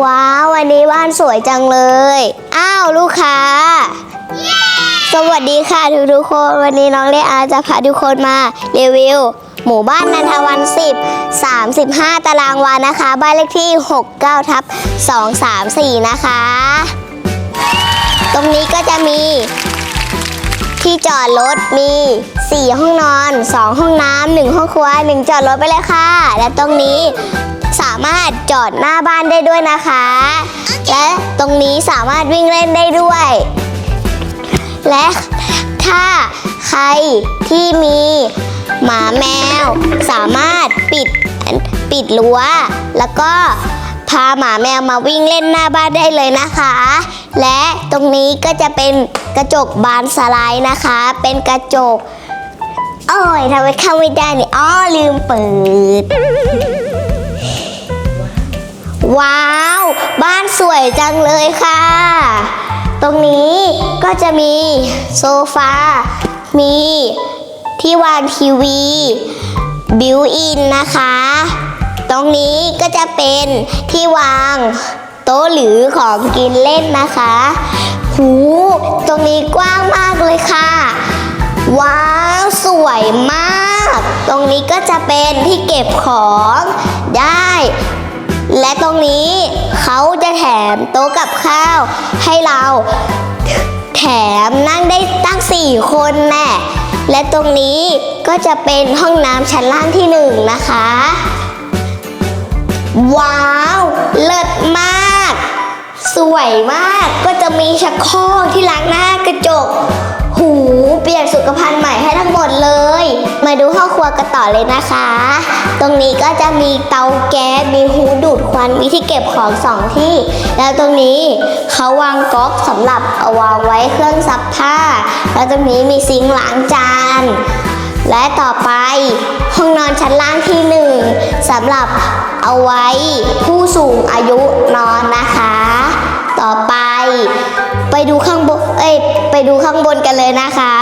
ว้าววันนี้บ้านสวยจังเลย อ้าวลูกค้า สวัสดีค่ะทุกทุกคน วันนี้น้องเลอาจะพาทุกคนมารีวิว หมู่บ้านนันทวัน 10 35 ตารางวานะคะ บ้านเลขที่ 69ทับ234 นะคะ ตรงนี้ก็จะมีที่จอดรถมี 4 ห้องนอน 2 ห้องน้ำ 1 ห้องครัว 1 จอดรถไปเลยค่ะ และตรงนี้ สามารถจอดหน้าบ้านได้ด้วยนะคะ และตรงนี้สามารถวิ่งเล่นได้ด้วย และถ้าใครที่มีหมาแมว สามารถปิดปิดรั้วแล้วก็พาหมาแมวมาวิ่งเล่นหน้าบ้านได้เลยนะคะ และตรงนี้ก็จะเป็นกระจกบานสไลด์นะคะ เป็นกระจก โอ้ยทำไมเข้าไม่ได้นี่อ้อลืมเปิด ว้าว บ้านสวยจังเลยค่ะ ตรงนี้ก็จะมีโซฟา มีที่วางทีวี บิวอินนะคะ ตรงนี้ก็จะเป็นที่วางโต๊ะหรือของกินเล่นนะคะ หู ตรงนี้กว้างมากเลยค่ะ ว้าว สวยมาก ตรงนี้ก็จะเป็นที่เก็บของได้ และตรงนี้เขาจะแถมโต๊ะกับข้าวให้เรา แถมนั่งได้ตั้ง4คนแน่และตรงนี้ก็จะเป็นห้องน้ำชั้นล่างที่หนึ่งนะคะ ว้าว เลิศมาก สวยมากก็จะมีชักโครกที่ล้างหน้ากระจก หูเปลี่ยนสุขภัณฑ์ใหม่ให้ทั้งหมดเลย มาดูห้องครัวกันต่อเลยนะคะ ตรงนี้ก็จะมีเตาแก๊ส มีหูดูดควัน มีที่เก็บของสองที่ แล้วตรงนี้เขาวางก๊อกสำหรับเอาวางไว้เครื่องซักผ้า แล้วตรงนี้มีซิงค์ล้างจาน และต่อไปห้องนอนชั้นล่างที่หนึ่งสำหรับเอาไว้ผู้สูงอายุนอนนะคะ ต่อไป ไปดูข้างบน เอ้ย ไปดูข้างบนกันเลยนะคะ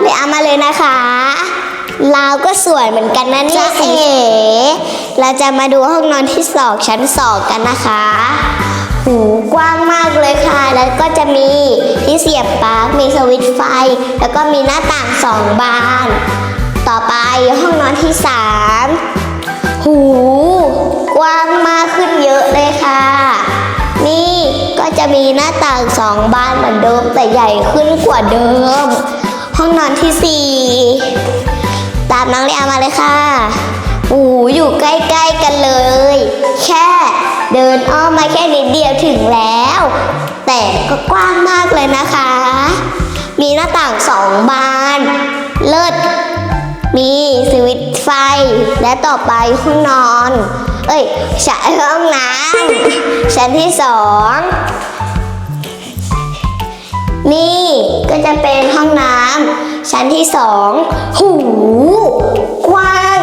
ตามไปอามาเลยนะคะลาวก็สวยเหมือนกันนะเนี่ยเอ๋เราจะมาดูห้องนอนที่สองชั้นสองกันนะคะ หูกว้างมากเลยค่ะ แล้วก็จะมีที่เสียบปลั๊ก มีสวิตช์ไฟ แล้วก็มีหน้าต่างสองบาน ต่อไปห้องนอนที่สามหูกว้างมากขึ้นเยอะเลยค่ะ นี่ก็จะมีหน้าต่างสองบานเหมือนเดิมแต่ใหญ่ขึ้นกว่าเดิมห้อง นอนที่สี่ตามน้องเรียมาเลยค่ะโอ้อยู่ใกล้ๆกันเลย แค่เดินอ้อมมาแค่นิดเดียวถึงแล้ว แต่ก็กว้างมากเลยนะคะ มีหน้าต่างสองบาน เลิศมีสวิตไฟ และต่อไปห้องนอน เอ้ยชั้นห้องน้ำชั้นที่สองนี่ก็จะเป็นห้องน้ำ ชั้นที่สองหู กว้าง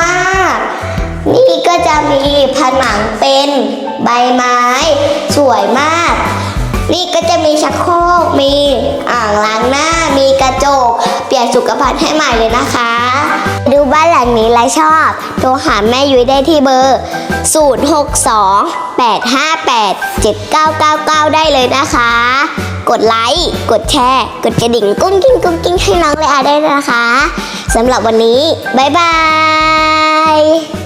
มาก นี่ก็จะมีผนังเป็นใบไม้ สวยมาก นี่ก็จะมีชักโครก มีอ่างล้างหน้า มีกระจก เปลี่ยนสุขภัณฑ์ให้ใหม่เลยนะคะ ดูบ้านหลังนี้และชอบ โทรหาแม่ยุ้ยได้ที่เบอร์ 062 858 7999 ได้เลยนะคะ กดไลค์กดแชร์ กดกระดิ่งกุ้งกิ้งกุ้งกิ้งให้น้องเลยอาได้นะคะสำหรับวันนี้ บ๊ายบาย